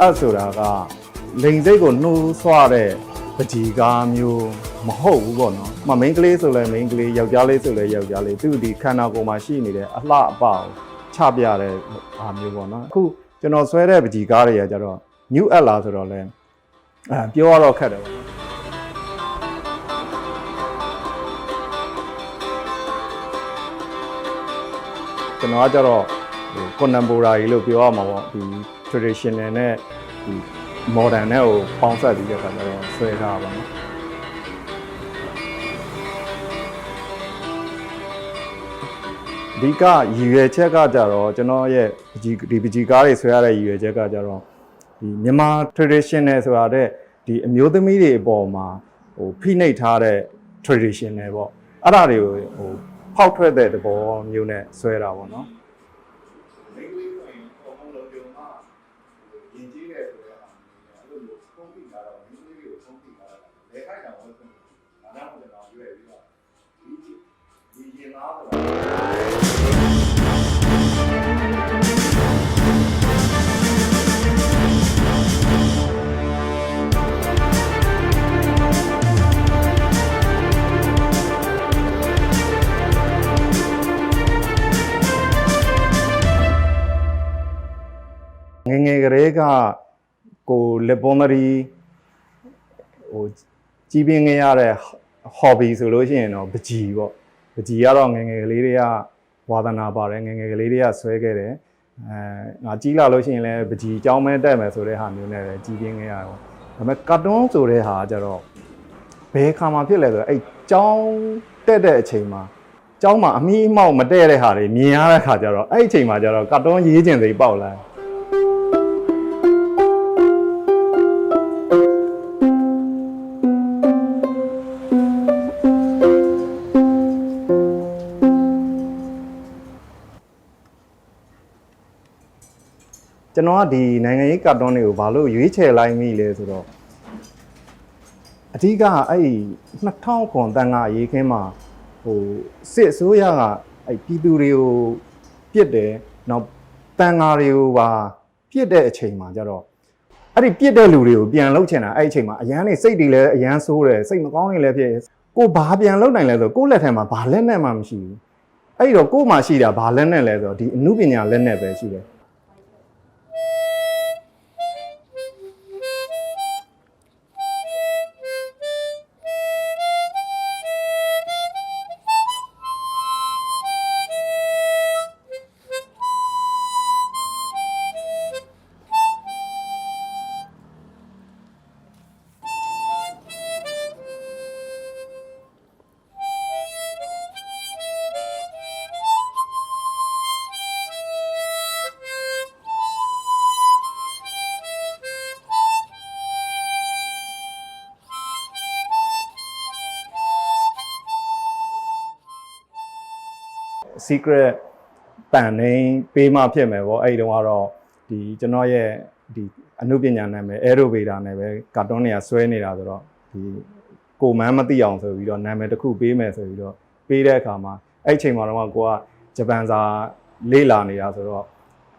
အဲ့ဆိုတာကလိန်စိတ်ကိုနှိုးဆွတဲ့ပကြီးကားမျိုးမဟုတ်ဘူးပေါ့နော်။မမိန်းကလေးဆိုလဲမိန်းကလေးယောက်ျားလေးဆိုလဲယောက်ျားလေးသူဒီခန္ဓာကိုယ်မှာရှိနေတဲ့အလှအပကိုချပြတဲ့အားမျိုးပေါ့နော်။အခုကျွန်တော်ဆွဲတဲ့ပကြီးကားတွေကကြတော့ new app လာဆိုတော့လဲအဲပြောရတော့ခက်တယ်ပေါ့နော်။ကျွန်တော်ကကြတော့ဟို contemporary လို့ပြောရမှာပေါ့ဒီ traditional နဲ့ဒီ modern နဲ့ကိုပေါင်းစပ်ပြီးတဲ့အခါကျတော့ဆွဲထားပါတော့အဓိကရည်ရွယ်ချက်ကကြတော့ကျွန်တော်ရဲ့ပကြီးဒီပကြီးကားတွေဆွဲရတဲ့ရည်ရွယ်ချက်ကကြတော့ဒီမြန်မာ traditional ဆိုတာတဲ့ဒီအမျိုးသမီးတွေအပေါ်မှာဟိုဖိနှိပ်ထားတဲ့ traditional ပေါ့အဲ့ဒါတွေကိုဟိုဖောက်ထွက်တဲ့သဘောမျိုးနဲ့ဆွဲတာပေါ့နော် ဒီရင်သားဆိုတာငယ်ငယ်ကလေးကကိုလက်ပွန်သရီဟိုကြီးပြင်းခဲ့ရတဲ့ hobby ဆိုလို့ရှိရင်တော့ပကြီးပေါ့ ပကြီးကတော့ငယ်ငယ်ကလေးတွေကဝါသနာပါတယ်ငယ်ငယ်ကလေးတွေကဆွဲခဲ့တယ်အဲငါကြီးလာလို့ရှိရင်လည်းပကြီးကြောင်းမဲတက်မယ်ဆိုတဲ့ဟာမျိုးနဲ့လည်းကြီးပြင်းခဲ့ရတယ်ပေါ့ဒါပေမဲ့ကာတွန်းဆိုတဲ့ဟာကျတော့ဘယ်ခါမှဖြစ်လဲဆိုတော့အဲ့ကြောင်းတက်တဲ့အချိန်မှာကျောင်းမှာအမီးအမောက်မတဲ့တဲ့ဟာတွေမြင်ရတဲ့ခါကျတော့အဲ့ဒီအချိန်မှာကျတော့ကာတွန်းရေးကျင်စိပေါက်လာတယ် ကျွန်တော်ကဒီနိုင်ငံရေးကာတွန်းတွေကိုဘာလို့ရွေးချယ်လိုက်မိလဲဆိုတော့အဓိကအဲ့ဒီ2000ခွန်တန်ခါရေးခင်းမှာဟိုစစ်အစိုးရကအဲ့ပြည်သူတွေကိုပြစ်တယ်နောက်တန်ခါတွေကိုပါပြစ်တဲ့အချိန်မှာကျတော့အဲ့ဒီပြစ်တဲ့လူတွေကိုပြန်လှုပ်ချင်တာအဲ့ဒီအချိန်မှာအရန်နေစိတ်တွေလည်းအရန်ဆိုးတယ်စိတ်မကောင်းနေလည်းဖြစ်ကိုဘာပြန်လှုပ်နိုင်လဲဆိုတော့ကိုယ့်လက်ထဲမှာဘာလက်နဲ့မှမရှိဘူးအဲ့ဒီတော့ကို့မှာရှိတာဘာလက်နဲ့လဲဆိုတော့ဒီအမှုပညာလက်နဲ့ပဲရှိတယ် secret ပန်နေပေးမှဖြစ်မယ်ပေါ့အဲ့ဒီတုန်းကတော့ဒီကျွန်တော်ရဲ့ဒီအနုပညာနာမည် Aeroveda နဲ့ပဲကာတွန်းတွေကဆွဲနေတာဆိုတော့ဒီကိုမန်းမသိအောင်ဆိုပြီးတော့နာမည်တစ်ခုပေးမယ်ဆိုပြီးတော့ပေးတဲ့အခါမှာအဲ့ဒီချိန်မှာတော့ကိုကဂျပန်စာလေ့လာနေတာဆိုတော့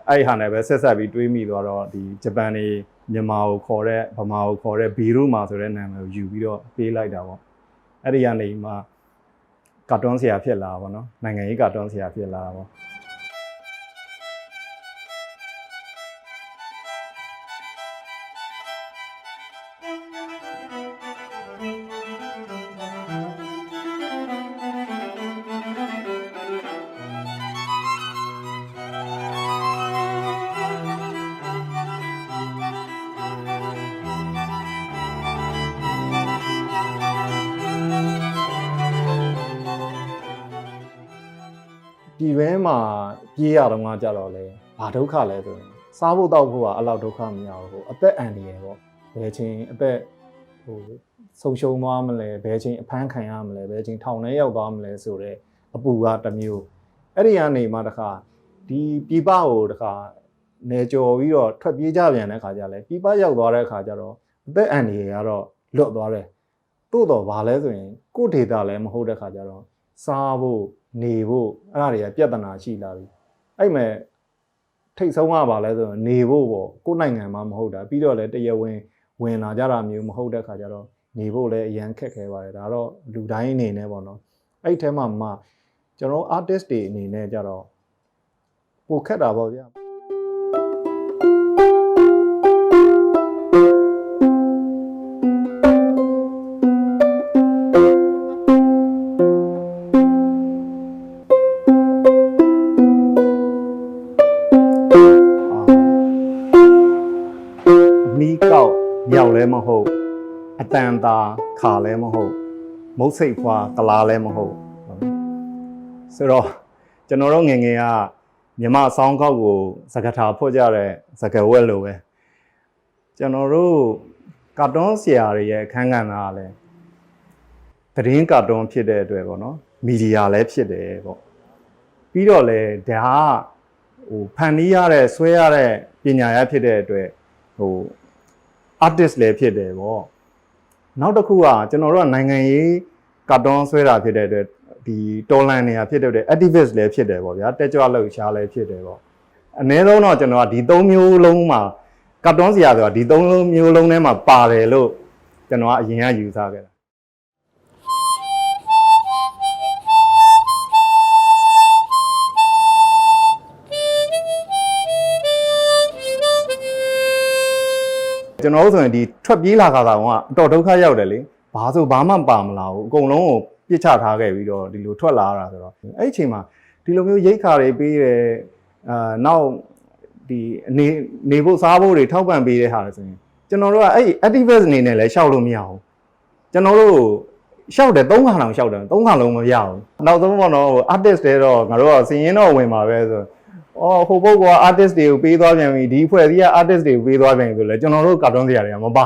အဲ့ဒီဟာနဲ့ပဲဆက်ဆက်ပြီးတွေးမိသွားတော့ဒီဂျပန်နေမြန်မာကိုခေါ်တဲ့ဗမာကိုခေါ်တဲ့ဘီရုမာဆိုတဲ့နာမည်ကိုယူပြီးတော့ပေးလိုက်တာပေါ့အဲ့ဒီကနေမှ ကာတွန်းဆရာဖြစ်လာတာပေါ့နော်နိုင်ငံရေးကာတွန်းဆရာဖြစ်လာတာပေါ့ ဒီဘဲမှာပြေးရတော့ငါကြတော့လေဘာဒုက္ခလဲဆိုရင်စားဖို့တောက်ဖို့ကအလောက်ဒုက္ခမရဘူးဟိုအသက်အန္တရာယ်ပေါ့ဘယ်ချိန်အသက်ဟိုဆုံရှုံသွားမလဲဘယ်ချိန်အဖမ်းခံရမလဲဘယ်ချိန်ထောင်ထဲရောက်သွားမလဲဆိုတော့အပူကတစ်မျိုးအဲ့ဒီကနေမှတခါဒီပြပကိုတခါနေကြော်ပြီးတော့ထွက်ပြေးကြပြန်တဲ့ခါကျလဲပြပရောက်သွားတဲ့ခါကျတော့အသက်အန္တရာယ်ကတော့လွတ်သွားတယ်တိုးတော့ဘာလဲဆိုရင်ကိုယ့်ဒေတာလည်းမဟုတ်တဲ့ခါကျတော့ စားဖို့နေဖို့အဲ့ဒါတွေကပြဿနာရှိလာပြီအဲ့မဲ့ထိတ်ဆုံးကပါလဲဆိုတော့နေဖို့ပေါ့ကိုယ့်နိုင်ငံမှာမဟုတ်တာပြီးတော့လည်းတရားဝင်ဝင်လာကြတာမျိုးမဟုတ်တဲ့ခါကျတော့နေဖို့လည်းအရန်ခက်ခဲပါတယ်ဒါတော့လူတိုင်းအနေနဲ့ပေါ့နော်အဲ့ဒီထဲမှာမှကျွန်တော် artist တွေအနေနဲ့ကြတော့ပိုခက်တာပေါ့ဗျာ ခါလည်းမဟုတ်မုတ်စိတ်ဖွာကလားလည်းမဟုတ်ဆိုတော့ကျွန်တော်တို့ငယ်ငယ်ကမြမဆောင်းကောက်ကိုစကထာဖွက်ကြတဲ့စကဝက်လိုပဲကျွန်တော်တို့ကာတွန်းဆရာတွေရဲ့အခန်းကဏ္ဍကလည်းသတင်းကာတွန်းဖြစ်တဲ့အတွက်ပေါ့နော်မီဒီယာလည်းဖြစ်တယ်ပေါ့ပြီးတော့လေဒါကဟိုဖန်တီးရတဲ့ဆွဲရတဲ့ပညာရဖြစ်တဲ့အတွက်ဟို artist လည်းဖြစ်တယ်ပေါ့ နောက်တစ်ခုကကျွန်တော်တို့ကနိုင်ငံရေးကာတွန်းဆွဲတာဖြစ်တဲ့အတွက်ဒီတော်လန်နေရာဖြစ်တဲ့အတွက် activist လည်းဖြစ်တယ်ပေါ့ဗျာတက်ကြွလှုပ်ရှားလည်းဖြစ်တယ်ပေါ့အနည်းဆုံးတော့ကျွန်တော်ကဒီ၃မျိုးလုံးမှာကာတွန်းစရာဆိုတာဒီ၃မျိုးလုံးထဲမှာပါတယ်လို့ကျွန်တော်ကအရင်ကယူဆခဲ့တာ ကျွန်တော်တို့ဆိုရင်ဒီထွက်ပြေးလာခါကောင်ကအတော်ဒုက္ခရောက်တယ်လေဘာဆိုဘာမှပါမလာဘူးအကုန်လုံးကိုပြစ်ချထားခဲ့ပြီးတော့ဒီလိုထွက်လာရတာဆိုတော့အဲ့ဒီအချိန်မှာဒီလိုမျိုးရိတ်ခါတွေပေးတယ်အာနောက်ဒီအနေနေဖို့စားဖို့တွေထောက်ပံ့ပေးတဲ့ဟာတွေဆိုရင်ကျွန်တော်တို့ကအဲ့ activist အနေနဲ့လည်းရှောက်လို့မရဘူးကျွန်တော်တို့ရှောက်တယ်၃ခါလောက်ရှောက်တယ်၃ခါလုံးမရဘူးနောက်ဆုံးပေါ့နော်ဟို artist တွေတော့ငါတို့ကစည်ရင်တော့ဝင်ပါပဲဆို အော်ဟိုဘုတ်က artist တွေကိုပေးသွားပြန်ပြီဒီဖွဲ့စည်းက artist တွေကိုပေးသွားပြန်ပြီဆိုလဲကျွန်တော်တို့ကာတွန်းစရာတွေကမပါ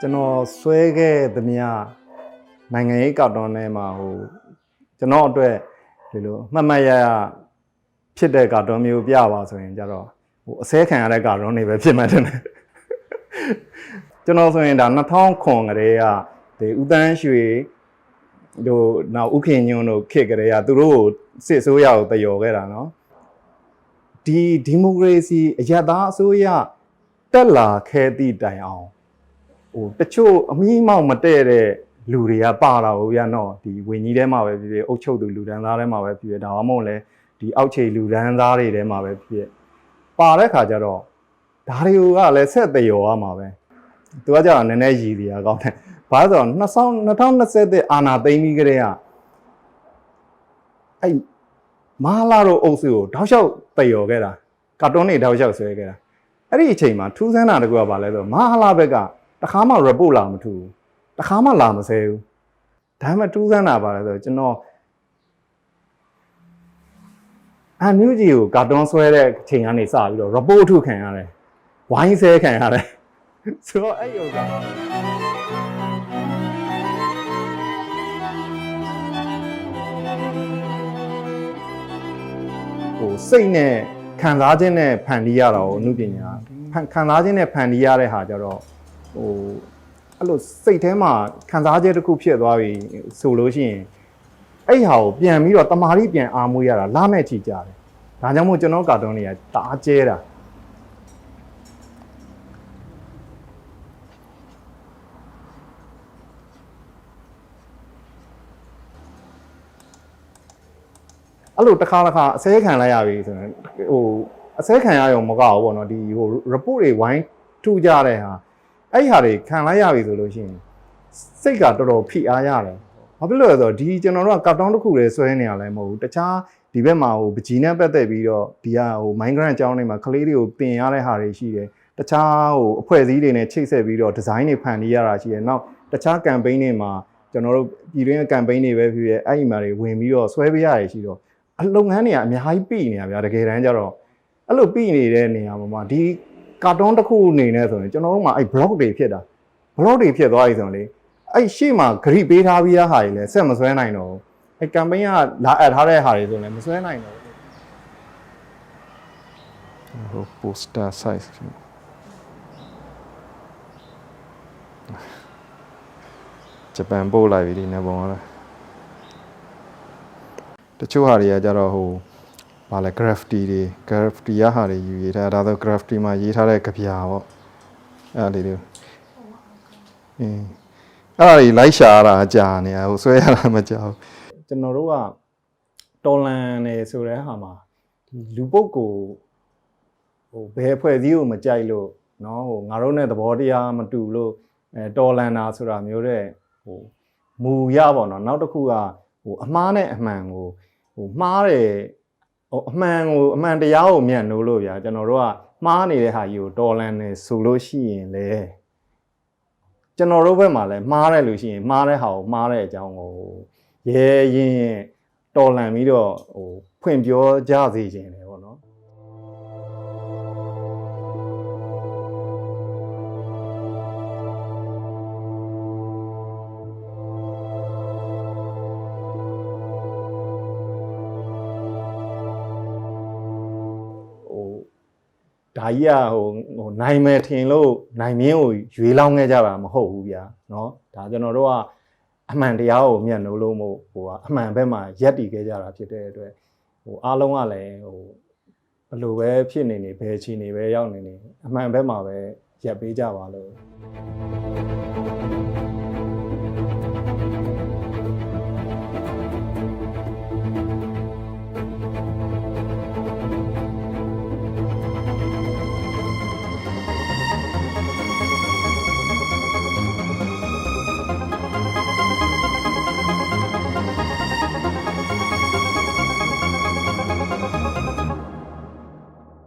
ကျွန်တော်ဆွဲခဲ့သမျှ နိုင်ငံရေးကာတွန်းထဲမှာဟိုကျွန်တော်အတွက်ဒီလိုမှတ်မှတ်ရရဖြစ်တဲ့ကာတွန်းမျိုးပြပါဆိုရင်ကြတော့ဟိုအစဲခံရတဲ့ကာတွန်းတွေပဲဖြစ်မှတ်တယ်ကျွန်တော်ဆိုရင်ဒါ2009ကတည်းကဒီဦးတန်းရွှေတို့နောက်ဥခင်ညွန်းတို့ခေတ်ကတည်းကသူတို့ကိုစစ်အစိုးရကိုတယော်ခဲ့တာเนาะဒီဒီမိုကရေစီအယက်သားအစိုးရတက်လာခဲ့သည့်တိုင်အောင် ဟိုတချို့အမီးမောက်မတဲ့တဲ့ လူတွေကပါလာဘူးဗျာနော်ဒီဝင်းကြီးထဲမှာပဲဖြစ်ဖြစ်အုတ်ချုပ်သူလူဒန်းသားထဲမှာပဲဖြစ်ဖြစ်ဒါမှမဟုတ်လဲဒီအောက်ခြေလူဒန်းသားတွေထဲမှာပဲဖြစ်ဖြစ်ပါတဲ့ခါကျတော့ဒါတွေကလည်းဆက်တရောရမှာပဲသူကကြောင့်နည်းနည်းရည်စရာကောင်းတယ်ဘာလို့ဆိုတော့2021အာနာသိမ့်ပြီးကြတဲ့ကအဲ့မဟာလာတို့အုပ်စုကိုတောက်လျှောက်တရောခဲ့တာကာတွန်းတွေတောက်လျှောက်ဆွဲခဲ့တာအဲ့ဒီအချိန်မှာထူးဆန်းတာတကူကဘာလဲဆိုတော့မဟာလာဘက်ကတခါမှ report လာမထူဘူး တခါမှလာမဆဲဘူးဒါမှမတူးစမ်းတာပါလဲဆိုတော့ကျွန်တော်အန်မြူဂျီကိုကာတွန်းဆွဲတဲ့ချိန်ကနေစပြီးတော့ report ထုတ်ခံရတယ်ဝိုင်းဆဲခံရတယ်ဆိုတော့အဲ့ယောကဟိုစိတ်နဲ့ခံစားခြင်းနဲ့ဖန်တီးရတာကိုအမှုပညာဖန်ခံစားခြင်းနဲ့ဖန်တီးရတဲ့ဟာကြတော့ဟို အဲ့လိုစိတ်ထဲမှာခံစားချက်တစ်ခုဖြစ်သွားပြီဆိုလို့ရှိရင်အဲ့ဟာကိုပြန်ပြီးတော့တမာရီပြန်အားမွေးရတာလာမဲ့ချီကြတယ်ဒါကြောင့်မို့ကျွန်တော်ကာတွန်းတွေကတအားကျဲတာအဲ့လိုတစ်ခါတစ်ခါအစဲခံလိုက်ရပြီဆိုရင်ဟိုအစဲခံရရုံမကဘူးပေါ့နော်ဒီဟို report တွေဝိုင်းထူကြတဲ့ဟာ အဲ့ဒီဟာတွေခံလိုက်ရပြီဆိုလို့ရှိရင်စိတ်ကတော်တော်ဖိအားရတယ်ဘာဖြစ်လို့လဲဆိုတော့ဒီကျွန်တော်တို့ကကာတွန်းတစ်ခုလေးဆွဲနေရလဲမဟုတ်ဘူးတခြားဒီဘက်မှာဟိုပကြီးနဲ့ပတ်သက်ပြီးတော့ဒီကဟို Minecraft အကြောင်းတွေမှာကလေးတွေကိုတင်ရတဲ့ဟာတွေရှိတယ်တခြားဟိုအဖွဲ့အစည်းတွေနဲ့ချိတ်ဆက်ပြီးတော့ဒီဇိုင်းတွေဖန်တီးရတာရှိတယ်နောက်တခြား campaign တွေမှာကျွန်တော်တို့ပြည်တွင်း campaign တွေပဲဖြစ်ဖြစ်အဲ့ဒီမှာတွေဝင်ပြီးတော့ဆွဲပေးရရရှိတော့အလုပ်ငန်းတွေကအများကြီးပြည်နေတာဗျာတကယ်တမ်းကျတော့အဲ့လိုပြည်နေတဲ့နေရာမှာဒီ ကာတွန်းတစ်ခုအနေနဲ့ဆိုရင်ကျွန်တော်တို့မှာအဲ့ block တွေဖြစ်တာ block တွေဖြစ်သွားပြီဆိုရင်လေအဲ့ရှေ့မှာဂရိပေးထားပြီးသားဟာတွေလည်းဆက်မဆွဲနိုင်တော့ဘူးအဲ့ campaign ကလာအပ်ထားတဲ့ဟာတွေဆိုလည်းမဆွဲနိုင်တော့ဘူးဟို poster size ဖြစ်ဂျပန်ပို့လိုက်ပြီဒီနေ့ပုံကတော့တချို့ဟာတွေကကြတော့ဟို ဗာလဲ graffiti တွေ graffiti ရဟာတွေယူရေးထားဒါဆို graffiti မှာရေးထားတဲ့ကြပြာပေါ့အဲ့ဒါလေးတွေအင်းအဲ့ဒါတွေလိုက်ရှာရတာကြာနေရဟိုဆွဲရတာမကြောက်ကျွန်တော်တို့ကတော်လန်နေဆိုတဲ့ဟာမှာဒီလူပုတ်ကိုဟိုဘယ်ဖွဲ့စည်းကိုမကြိုက်လို့เนาะဟိုငါတို့ ਨੇ သဘောတရားမတူလို့အဲတော်လန်တာဆိုတာမျိုးတဲ့ဟိုမူရပါတော့နောက်တစ်ခုကဟိုအမှားနဲ့အမှန်ကိုဟိုမှားတယ် ဟိုအမှန်ကိုအမှန်တရားကိုမြတ်နိုးလို့ဗျာကျွန်တော်တို့ကမှားနေတဲ့ဟာကြီးကိုတော်လန်နေဆိုလို့ရှိရင်လေကျွန်တော်တို့ဘက်မှာလည်းမှားတယ်လို့ရှိရင်မှားတဲ့ဟာကိုမှားတဲ့အကြောင်းကိုရဲရင်တော်လန်ပြီးတော့ဟိုဖွင့်ပြောကြစေခြင်းလေပေါ့နော် ဒါကြီးကဟိုဟိုနိုင်မယ်ထင်လို့နိုင်မင်းကိုရွေးလောင်းခဲ့ကြတာမဟုတ်ဘူးဗျာเนาะဒါကျွန်တော်တို့ကအမှန်တရားကိုမျက်နှိုးလို့မို့ဟိုကအမှန်ဘက်မှာရက်တည်ခဲ့ကြတာဖြစ်တဲ့အတွက်ဟိုအားလုံးကလည်းဟိုဘယ်လိုပဲဖြစ်နေနေဘယ်ချီနေပဲရောက်နေနေအမှန်ဘက်မှာပဲရက်ပေးကြပါလို့